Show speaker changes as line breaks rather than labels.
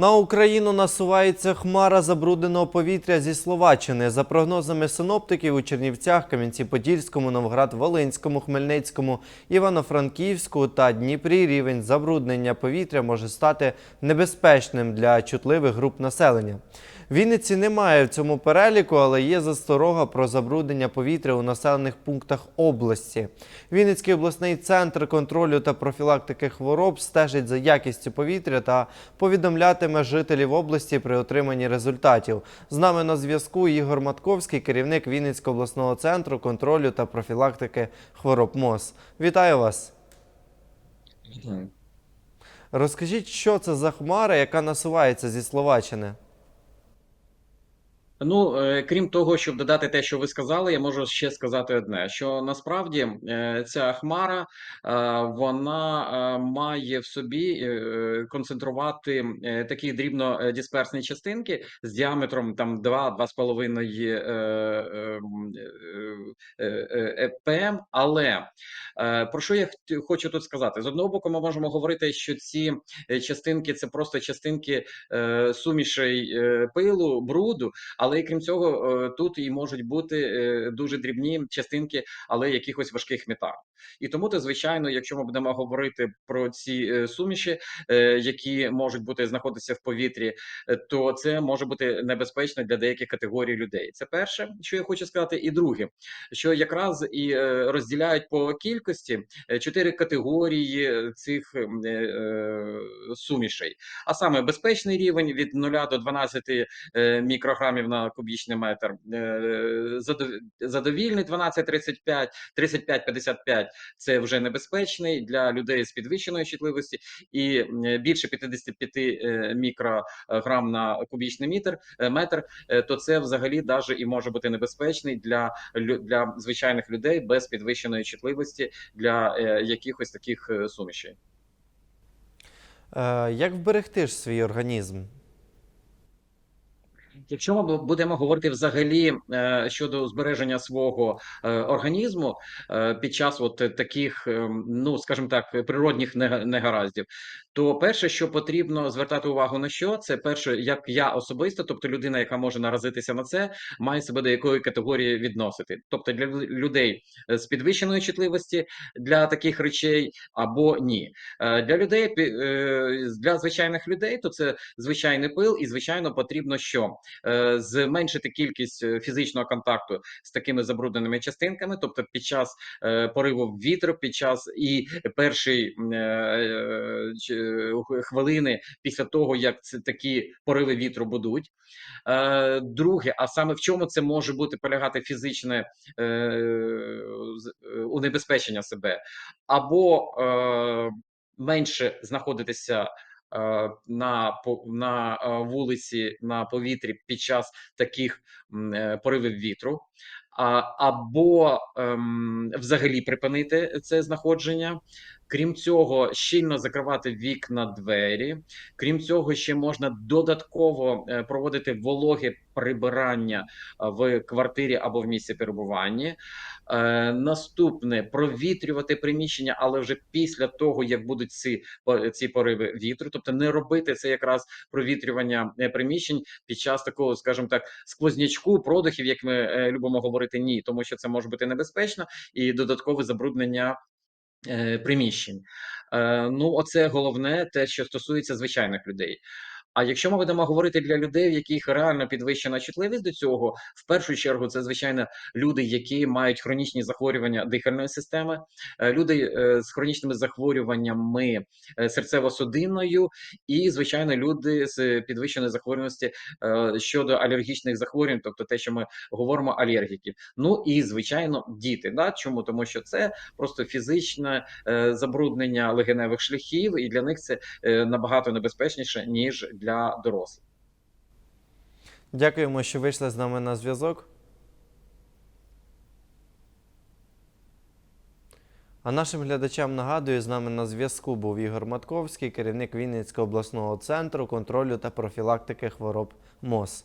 На Україну насувається хмара забрудненого повітря зі Словаччини. За прогнозами синоптиків у Чернівцях, Кам'янці-Подільському, Новград-Волинському, Хмельницькому, Івано-Франківську та Дніпрі рівень забруднення повітря може стати небезпечним для чутливих груп населення. Вінниці немає в цьому переліку, але є засторога про забруднення повітря у населених пунктах області. Вінницький обласний центр контролю та профілактики хвороб стежить за якістю повітря та повідомлятиме жителів області при отриманні результатів. З нами на зв'язку Ігор Матковський, керівник Вінницького обласного центру контролю та профілактики хвороб МОЗ. Вітаю вас! Розкажіть, що це за хмара, яка насувається зі Словаччини?
Ну, е, крім того, щоб додати те, що ви сказали, я можу ще сказати одне: що насправді е, ця хмара е, вона має в собі концентрувати такі дрібнодисперсні частинки з діаметром там 2-2,5 е, е, м, е, е, е, ПМ. Але про що я хочу тут сказати? З одного боку, ми можемо говорити, що ці частинки це просто частинки сумішей пилу, бруду. Але і крім цього, е, тут і можуть бути е, дуже дрібні частинки, але якихось важких металів. І тому, то, звичайно, якщо ми будемо говорити про ці е, суміші, які можуть бути знаходитися в повітрі, то це може бути небезпечно для деяких категорій людей. Це перше, що я хочу сказати, і друге, що якраз і розділяють по кількості чотири категорії цих сумішей. А саме безпечний рівень від 0 до 12 е, мікрограмів на кубічний метр. Е, Задовільний 12-35, 35-55 – це вже небезпечний для людей з підвищеною чутливості, і більше 55 е, мікрограм на кубічний метр, е, метр, е, то це взагалі даже і може бути небезпечний для, для звичайних людей без підвищеної чутливості для якихось таких сумішей.
Як вберегти ж свій організм?
Якщо ми будемо говорити взагалі е, щодо збереження свого е, організму е, під час от таких, е, ну скажімо так, природних нега- негараздів, то перше, що потрібно звертати увагу на що, це перше, як я особисто, тобто людина, яка може наразитися на це, має себе до якої категорії відносити. Тобто для людей з підвищеної чутливості для таких речей або ні. Е, Для людей е, для звичайних людей, то це звичайний пил, і звичайно потрібно що е, зменшити кількість е, фізичного контакту з такими забрудненими частинками, тобто під час е, пориву вітру, під час і е, ч- хвилини після того, як це такі пориви вітру будуть. Е, Друге, а саме в чому це може бути полягати фізичне е, унебезпечення себе, або е, менше знаходитися е, на на е, вулиці на повітрі під час таких е, поривів вітру, або ем, взагалі припинити це знаходження. Крім цього, щільно закривати вікна, двері. Крім цього, ще можна додатково е, проводити вологе прибирання е, в квартирі або в місці перебування. Е, наступне провітрювати приміщення, але вже після того, як будуть ці, ці пориви вітру, тобто не робити це якраз провітрювання приміщень під час такого, скажімо так, сквознячку, продухів, як ми любимо говорити, ні, тому що це може бути небезпечно і додаткове забруднення приміщень. Е, ну, оце головне, те, що стосується звичайних людей. А якщо ми будемо говорити для людей, в яких реально підвищена чутливість до цього, в першу чергу це звичайно люди, які мають хронічні захворювання дихальної системи, е, люди е, з хронічними захворюваннями е, серцево-судинною, і звичайно люди з підвищеною захворюваності щодо алергічних захворювань, тобто те, що ми говоримо, алергіків. Ну і звичайно, діти. Да? Чому тому, що це просто фізичне забруднення легеневих шляхів, і для них це набагато небезпечніше ніж для дорослих.
Дякуємо, що вийшли з нами на зв'язок. А нашим глядачам нагадую, з нами на зв'язку був Ігор Матковський, керівник Вінницького обласного центру контролю та профілактики хвороб МОЗ.